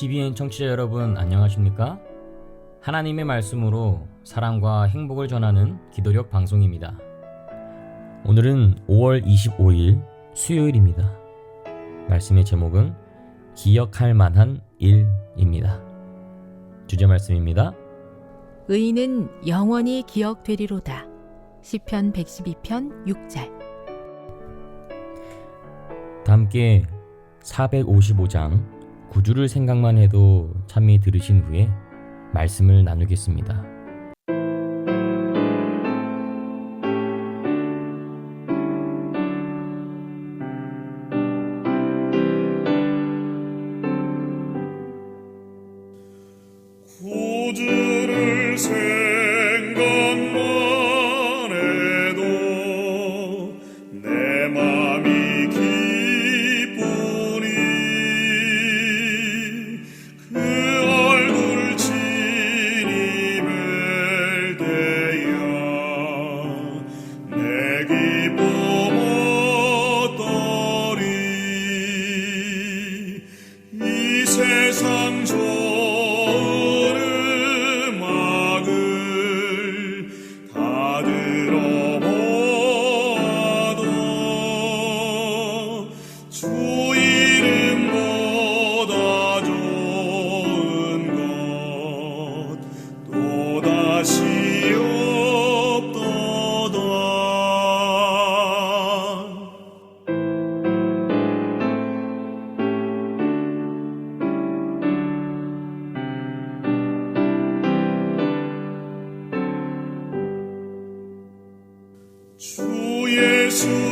CBN 청취자 여러분 안녕하십니까? 하나님의 말씀으로 사랑과 행복을 전하는 기도력 방송입니다. 오늘은 5월 25일 수요일입니다. 말씀의 제목은 기억할 만한 일입니다. 주제 말씀입니다. 의인은 영원히 기억되리로다. 시편 112편 6절. 다 함께 455장 구주를 생각만 해도 참미 들으신 후에 말씀을 나누겠습니다. 예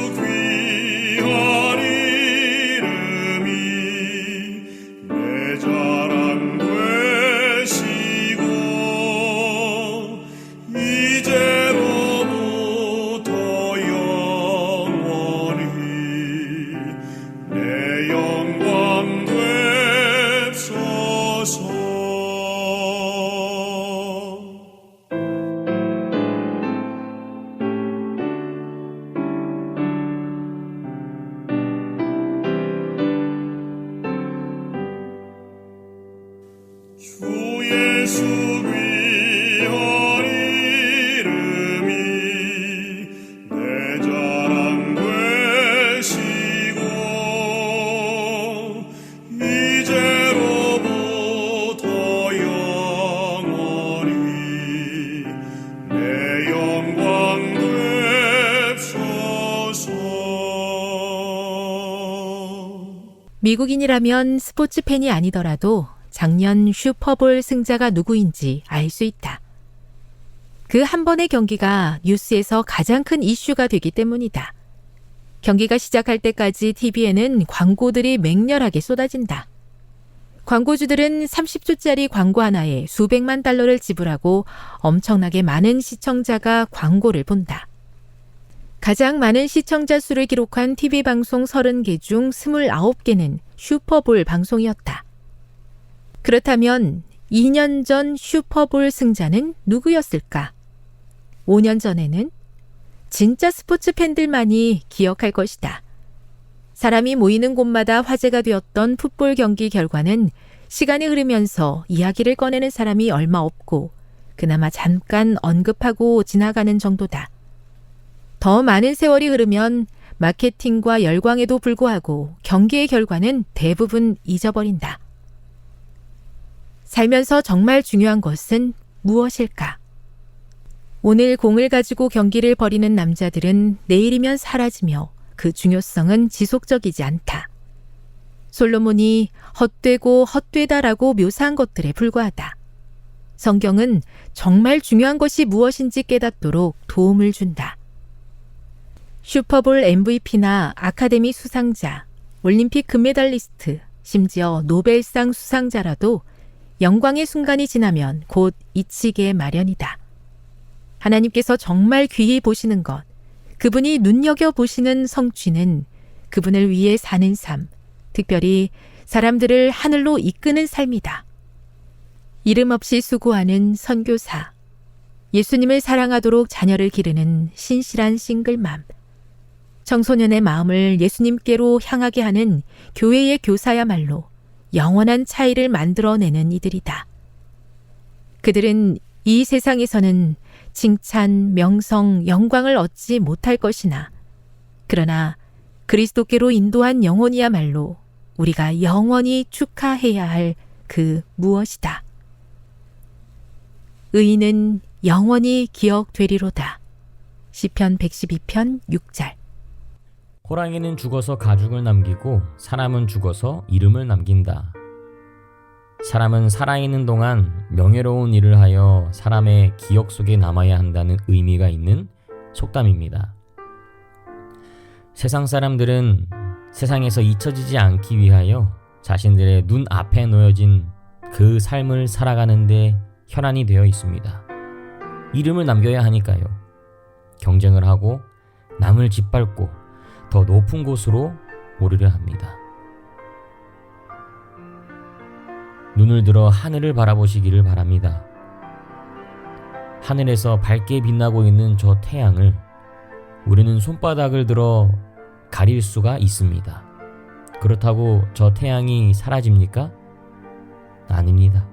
미국인이라면 스포츠 팬이 아니더라도 작년 슈퍼볼 승자가 누구인지 알 수 있다. 그 한 번의 경기가 뉴스에서 가장 큰 이슈가 되기 때문이다. 경기가 시작할 때까지 TV에는 광고들이 맹렬하게 쏟아진다. 광고주들은 30초짜리 광고 하나에 수백만 달러를 지불하고 엄청나게 많은 시청자가 광고를 본다. 가장 많은 시청자 수를 기록한 TV 방송 30개 중 29개는 슈퍼볼 방송이었다. 그렇다면 2년 전 슈퍼볼 승자는 누구였을까? 5년 전에는 진짜 스포츠 팬들만이 기억할 것이다. 사람이 모이는 곳마다 화제가 되었던 풋볼 경기 결과는 시간이 흐르면서 이야기를 꺼내는 사람이 얼마 없고 그나마 잠깐 언급하고 지나가는 정도다. 더 많은 세월이 흐르면 마케팅과 열광에도 불구하고 경기의 결과는 대부분 잊어버린다. 살면서 정말 중요한 것은 무엇일까? 오늘 공을 가지고 경기를 벌이는 남자들은 내일이면 사라지며 그 중요성은 지속적이지 않다. 솔로몬이 헛되고 헛되다라고 묘사한 것들에 불과하다. 성경은 정말 중요한 것이 무엇인지 깨닫도록 도움을 준다. 슈퍼볼 MVP나 아카데미 수상자, 올림픽 금메달리스트, 심지어 노벨상 수상자라도 영광의 순간이 지나면 곧 잊히게 마련이다. 하나님께서 정말 귀히 보시는 것, 그분이 눈여겨 보시는 성취는 그분을 위해 사는 삶, 특별히 사람들을 하늘로 이끄는 삶이다. 이름 없이 수고하는 선교사, 예수님을 사랑하도록 자녀를 기르는 신실한 싱글맘, 청소년의 마음을 예수님께로 향하게 하는 교회의 교사야말로 영원한 차이를 만들어내는 이들이다. 그들은 이 세상에서는 칭찬, 명성, 영광을 얻지 못할 것이나, 그러나 그리스도께로 인도한 영혼이야말로 우리가 영원히 축하해야 할 그 무엇이다. 의인은 영원히 기억되리로다. 시편 112편 6절. 호랑이는 죽어서 가죽을 남기고 사람은 죽어서 이름을 남긴다. 사람은 살아있는 동안 명예로운 일을 하여 사람의 기억 속에 남아야 한다는 의미가 있는 속담입니다. 세상 사람들은 세상에서 잊혀지지 않기 위하여 자신들의 눈 앞에 놓여진 그 삶을 살아가는데 혈안이 되어 있습니다. 이름을 남겨야 하니까요. 경쟁을 하고 남을 짓밟고 더 높은 곳으로 오르려 합니다. 눈을 들어 하늘을 바라보시기를 바랍니다. 하늘에서 밝게 빛나고 있는 저 태양을 우리는 손바닥을 들어 가릴 수가 있습니다. 그렇다고 저 태양이 사라집니까? 아닙니다.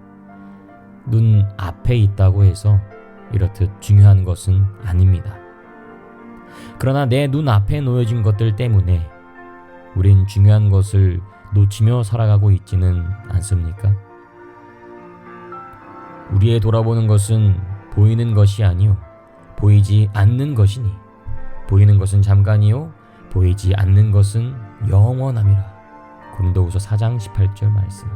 눈 앞에 있다고 해서 이렇듯 중요한 것은 아닙니다. 그러나 내 눈 앞에 놓여진 것들 때문에 우린 중요한 것을 놓치며 살아가고 있지는 않습니까? 우리의 돌아보는 것은 보이는 것이 아니요 보이지 않는 것이니 보이는 것은 잠깐이요 보이지 않는 것은 영원함이라. 고린도후서 4장 18절 말씀.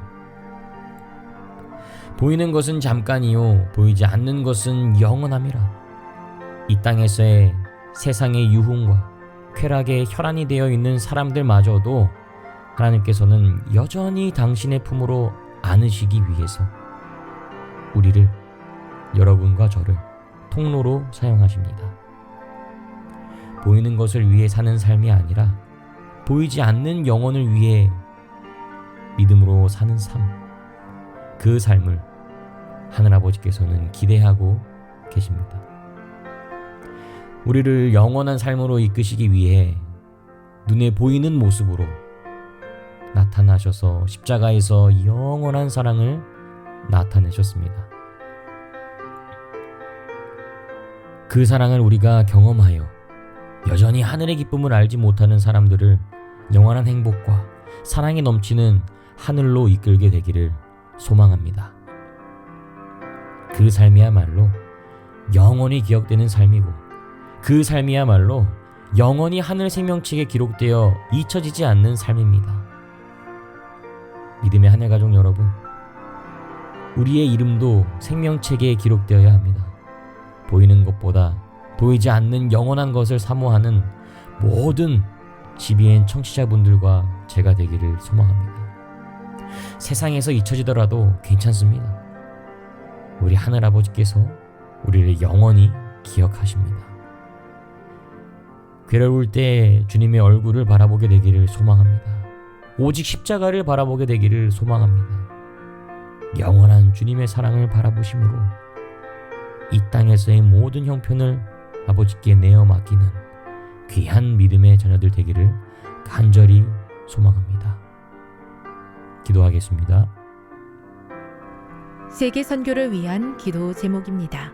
보이는 것은 잠깐이요 보이지 않는 것은 영원함이라. 이 땅에서의 세상의 유흥과 쾌락에 혈안이 되어 있는 사람들마저도 하나님께서는 여전히 당신의 품으로 안으시기 위해서 우리를 여러분과 저를 통로로 사용하십니다. 보이는 것을 위해 사는 삶이 아니라 보이지 않는 영혼을 위해 믿음으로 사는 삶. 그 삶을 하늘아버지께서는 기대하고 계십니다. 우리를 영원한 삶으로 이끄시기 위해 눈에 보이는 모습으로 나타나셔서 십자가에서 영원한 사랑을 나타내셨습니다. 그 사랑을 우리가 경험하여 여전히 하늘의 기쁨을 알지 못하는 사람들을 영원한 행복과 사랑이 넘치는 하늘로 이끌게 되기를 소망합니다. 그 삶이야말로 영원히 기억되는 삶이고 그 삶이야말로 영원히 하늘 생명책에 기록되어 잊혀지지 않는 삶입니다. 믿음의 하늘 가족 여러분, 우리의 이름도 생명책에 기록되어야 합니다. 보이는 것보다 보이지 않는 영원한 것을 사모하는 모든 지비엔 청취자분들과 제가 되기를 소망합니다. 세상에서 잊혀지더라도 괜찮습니다. 우리 하늘 아버지께서 우리를 영원히 기억하십니다. 괴로울 때 주님의 얼굴을 바라보게 되기를 소망합니다. 오직 십자가를 바라보게 되기를 소망합니다. 영원한 주님의 사랑을 바라보심으로 이 땅에서의 모든 형편을 아버지께 내어 맡기는 귀한 믿음의 자녀들 되기를 간절히 소망합니다. 기도하겠습니다. 세계 선교를 위한 기도 제목입니다.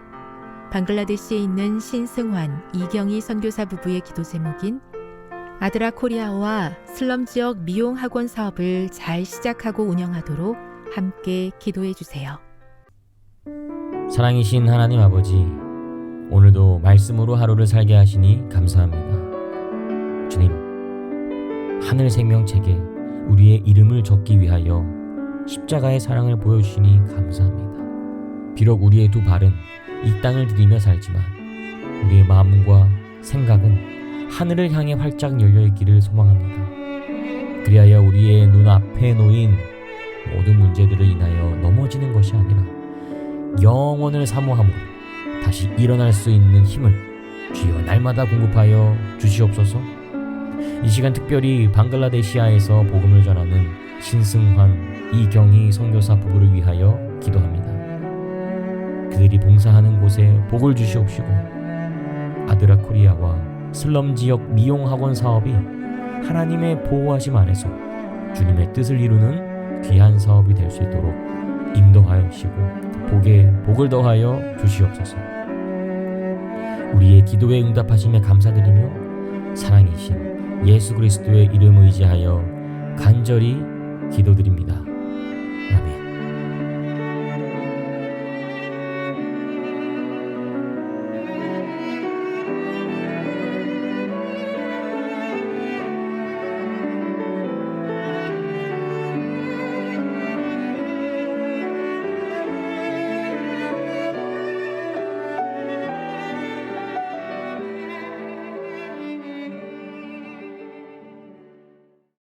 방글라데시에 있는 신승환, 이경희 선교사 부부의 기도 제목인 아드라 코리아와 슬럼 지역 미용 학원 사업을 잘 시작하고 운영하도록 함께 기도해 주세요. 사랑이신 하나님 아버지, 오늘도 말씀으로 하루를 살게 하시니 감사합니다. 주님, 하늘 생명책에 우리의 이름을 적기 위하여 십자가의 사랑을 보여주시니 감사합니다. 비록 우리의 두 발은 이 땅을 디디며 살지만 우리의 마음과 생각은 하늘을 향해 활짝 열려 있기를 소망합니다. 그리하여 우리의 눈앞에 놓인 모든 문제들을 인하여 넘어지는 것이 아니라 영원을 사모함으로 다시 일어날 수 있는 힘을 주여 날마다 공급하여 주시옵소서. 이 시간 특별히 방글라데시아에서 복음을 전하는 신승환, 이경희 선교사 부부를 위하여 기도합니다. 그들이 봉사하는 곳에 복을 주시옵시고 아드라 코리아와 슬럼 지역 미용 학원 사업이 하나님의 보호하심 안에서 주님의 뜻을 이루는 귀한 사업이 될 수 있도록 인도하여 주시고 복에 복을 더하여 주시옵소서. 우리의 기도에 응답하심에 감사드리며 사랑이신 예수 그리스도의 이름 의지하여 간절히 기도드립니다.